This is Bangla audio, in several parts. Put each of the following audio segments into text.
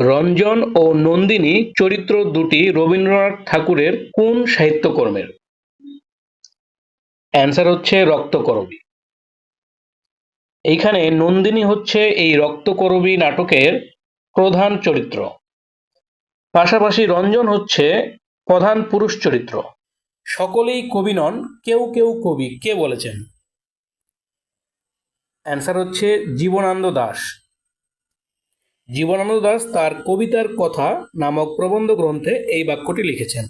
রঞ্জন ও নন্দিনী চরিত্র দুটি রবীন্দ্রনাথ ঠাকুরের কোন সাহিত্যকর্মের? অ্যান্সার হচ্ছে রক্তকরবী। এইখানে নন্দিনী হচ্ছে এই রক্তকরবী নাটকের প্রধান চরিত্র। পাশাপাশি রঞ্জন হচ্ছে প্রধান পুরুষ চরিত্র। সকলেই কবি নন, কেউ কেউ কবি। কে বলেছেন? অ্যান্সার হচ্ছে জীবনানন্দ দাশ জীবনানন্দ দাস তার কবিতার কথা নামক প্রবন্ধ গ্রন্থে এই বাক্যটি লিখেছেন।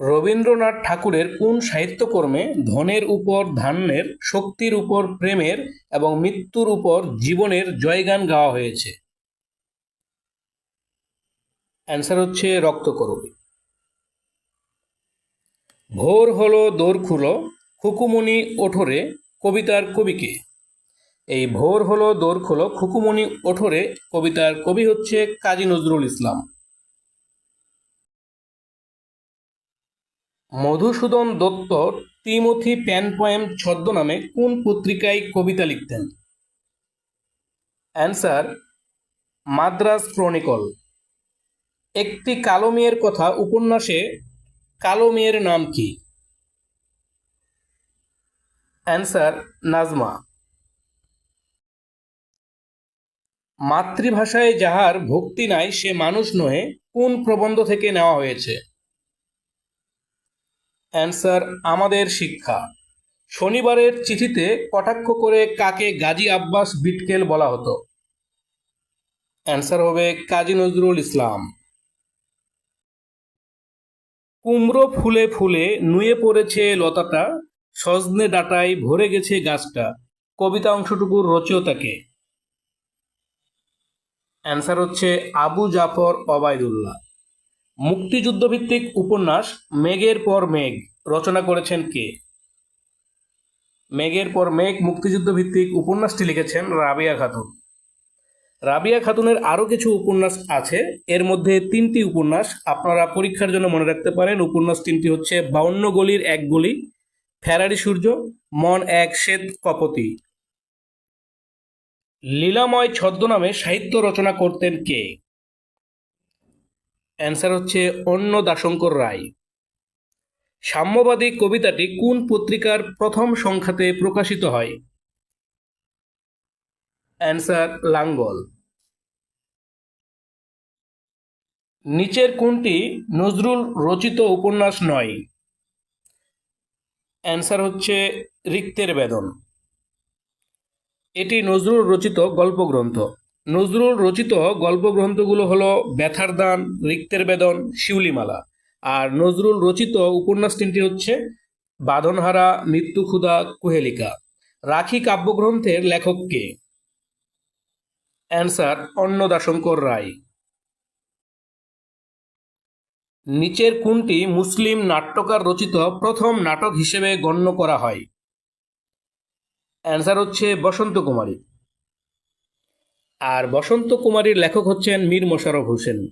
রবীন্দ্রনাথ ঠাকুরের কোন সাহিত্যকর্মে ধনের উপর ধান্যের, শক্তির উপর প্রেমের এবং মৃত্যুর উপর জীবনের জয়গান গাওয়া হয়েছে? অ্যান্সার হচ্ছে রক্তকরবী ভোর হলো দোর খুলো খুকুমনি ওঠরে কবিতার কবিকে এই ভোর হলো দোর খোলো খুকুমনি ওঠরে, কবিতার কবি হচ্ছে Kazi Nazrul Islam. Madhusudan Dutta Timothy pen poem ছদ্মনামে কোন পত্রিকায় কবিতা লিখতেন? Answer Madras Chronicle. একটি কালো মেয়ের কথা উপন্যাসে কালো মেয়ের নাম কি? অ্যান্সার, নাজমা। মাতৃভাষায় যাহার ভক্তি নাই, সে মানুষ নহে, কোন প্রবন্ধ থেকে নেওয়া হয়েছে? অ্যান্সার আমাদের শিক্ষা। শনিবারের চিঠিতে কটাক্ষ করে কাকে গাজী আব্বাস বিটকেল বলা হতো? অ্যান্সার হবে কাজী নজরুল ইসলাম। কুমড়ো ফুলে ফুলে নুয়ে পড়েছে লতাটা, সজনে ডাটায় ভরে গেছে গাছটা। কবিতা অংশটুকুর রচয়িতাকে। অ্যান্সার হচ্ছে আবু জাফর অবায়দুল্লাহ মুক্তিযুদ্ধভিত্তিক উপন্যাস মেঘের পর মেঘ, রচনা করেছেন কে? মেঘের পর মেঘ মুক্তিযুদ্ধভিত্তিক উপন্যাসটি লিখেছেন রাবিয়া খাতুন। রাবিয়া খাতুনের আরও কিছু উপন্যাস আছে, এর মধ্যে তিনটি উপন্যাস আপনারা পরীক্ষার জন্য মনে রাখতে পারেন। উপন্যাস তিনটি হচ্ছে বাউন্ন গলির এক গলি, ফেরারি সূর্য, মন এক শ্বেত কপতি। লীলাময় ছদ্মনামে সাহিত্য রচনা করতেন কে? অ্যান্সার হচ্ছে অন্য দাশঙ্কর রায়। সাম্যবাদী কবিতাটি কোন পত্রিকার প্রথম সংখ্যাতে প্রকাশিত হয়? অ্যান্সার লাঙ্গল। নিচের কোনটি নজরুল রচিত উপন্যাস নয়? অ্যান্সার হচ্ছে রিক্তের বেদন। এটি নজরুল রচিত গল্পগ্রন্থ। নজরুল রচিত গল্পগ্রন্থগুলো হলো ব্যথার দান, রিক্তের বেদন, শিউলিমালা। আর নজরুল রচিত উপন্যাস তিনটি হচ্ছে বাঁধনহারা মৃত্যু ক্ষুধা কুহেলিকা। রাখি কাব্যগ্রন্থের লেখক কে? অ্যান্সার অন্নদাশঙ্কর রায়। নিচের কোনটি মুসলিম নাট্যকার রচিত প্রথম নাটক হিসেবে গণ্য করা হয়? অ্যান্সার হচ্ছে বসন্ত কুমারী। আর বসন্ত কুমারীর লেখক হচ্ছেন মীর মোশাররফ হোসেন।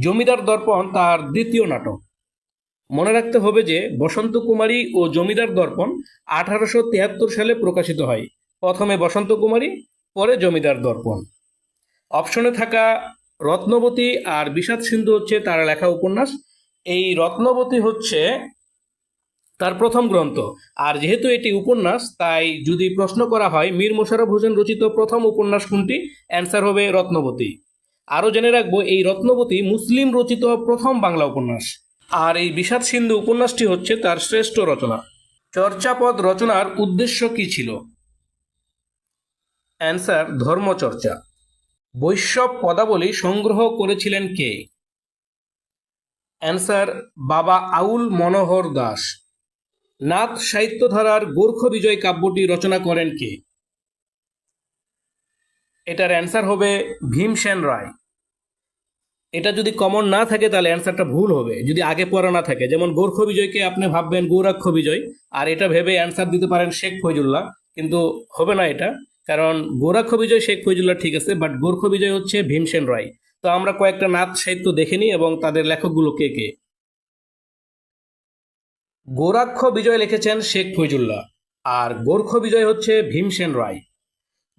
জমিদার দর্পণ তার দ্বিতীয় নাটক। মনে রাখতে হবে যে বসন্ত কুমারী ও জমিদার দর্পণ আঠারোশো তিয়াত্তর সালে প্রকাশিত হয়। প্রথমে বসন্ত কুমারী, পরে জমিদার দর্পণ। অপশনে থাকা রত্নবতী আর বিষাদ সিন্ধু হচ্ছে তার লেখা উপন্যাস। এই রত্নবতী হচ্ছে তার প্রথম গ্রন্থ। আর যেহেতু এটি উপন্যাস, তাই যদি প্রশ্ন করা হয়, মীর মোশাররফ হোসেন রচিত প্রথম উপন্যাস কোনটি? অ্যান্সার হবে রত্নবতী। আরও জেনে রাখব, এই রত্নবতী মুসলিম রচিত প্রথম বাংলা উপন্যাস। আর এই বিষাদ সিন্ধু উপন্যাসটি হচ্ছে তার শ্রেষ্ঠ রচনা। চর্চাপদ রচনার উদ্দেশ্য কি ছিল? অ্যান্সার ধর্মচর্চা। বৈষ্ণব পদাবলী সংগ্রহ করেছিলেন কে? অ্যান্সার বাবা আউল মনোহর দাস। নাথ সাহিত্যধারার গোর্খ বিজয় কাব্যটি রচনা করেন কে? এটার অ্যান্সার হবে ভীমসেন রায়। এটা যদি কমন না থাকে তাহলে অ্যান্সারটা ভুল হবে, যদি আগে পড়া না থাকে। যেমন গোর্খ বিজয়কে আপনি ভাববেন গৌরাক্ষ বিজয়, আর এটা ভেবে অ্যান্সার দিতে পারেন শেখ ফৈজুল্লাহ কিন্তু হবে না এটা, কারণ গোরাক্ষ বিজয়, শেখ ফৈজুল্লাহ ঠিক আছে বাট গোর্খ বিজয় হচ্ছে ভীমসেন রায়। তো আমরা কয়েকটা নাথ সাহিত্য দেখে এবং তাদের লেখকগুলো কে কে? গোরাক্ষ বিজয় লিখেছেন শেখ ফৈজুল্লাহ, আর গোর্খ বিজয় হচ্ছে ভীমসেন রায়।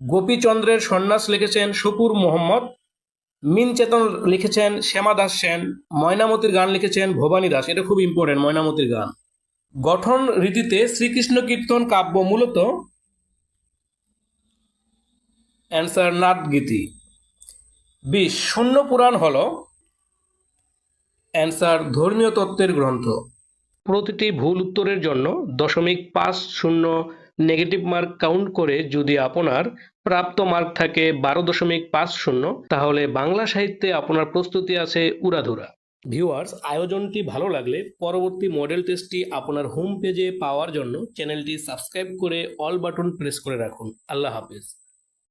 গোপীচন্দ্রের সন্ন্যাস লিখেছেন শকুর মোহাম্মদ মিন চেতন লিখেছেন শ্যামা দাস সেন, ময়নামতির গান লিখেছেন ভবানী দাস। এটা খুব ইম্পর্টেন্ট ময়নামতির গান। গঠন রীতিতে শ্রীকৃষ্ণ কীর্তন কাব্য মূলত অ্যান্সার নাথগীতি বিশ, শূন্য পুরাণ হল অ্যান্সার ধর্মীয় তত্ত্বের গ্রন্থ। প্রতিটি ভুল উত্তরের জন্য দশমিক পাঁচ শূন্য নেগেটিভ মার্ক কাউন্ট করে যদি আপনার প্রাপ্ত মার্ক থাকে বারো দশমিক পাঁচ শূন্য, তাহলে বাংলা সাহিত্যে আপনার প্রস্তুতি আছে উড়াধুরা। ভিউয়ার্স, আয়োজনটি ভালো লাগলে পরবর্তী মডেল টেস্টটি আপনার হোম পেজে পাওয়ার জন্য চ্যানেলটি সাবস্ক্রাইব করে অল বাটন প্রেস করে রাখুন। আল্লাহ হাফেজ।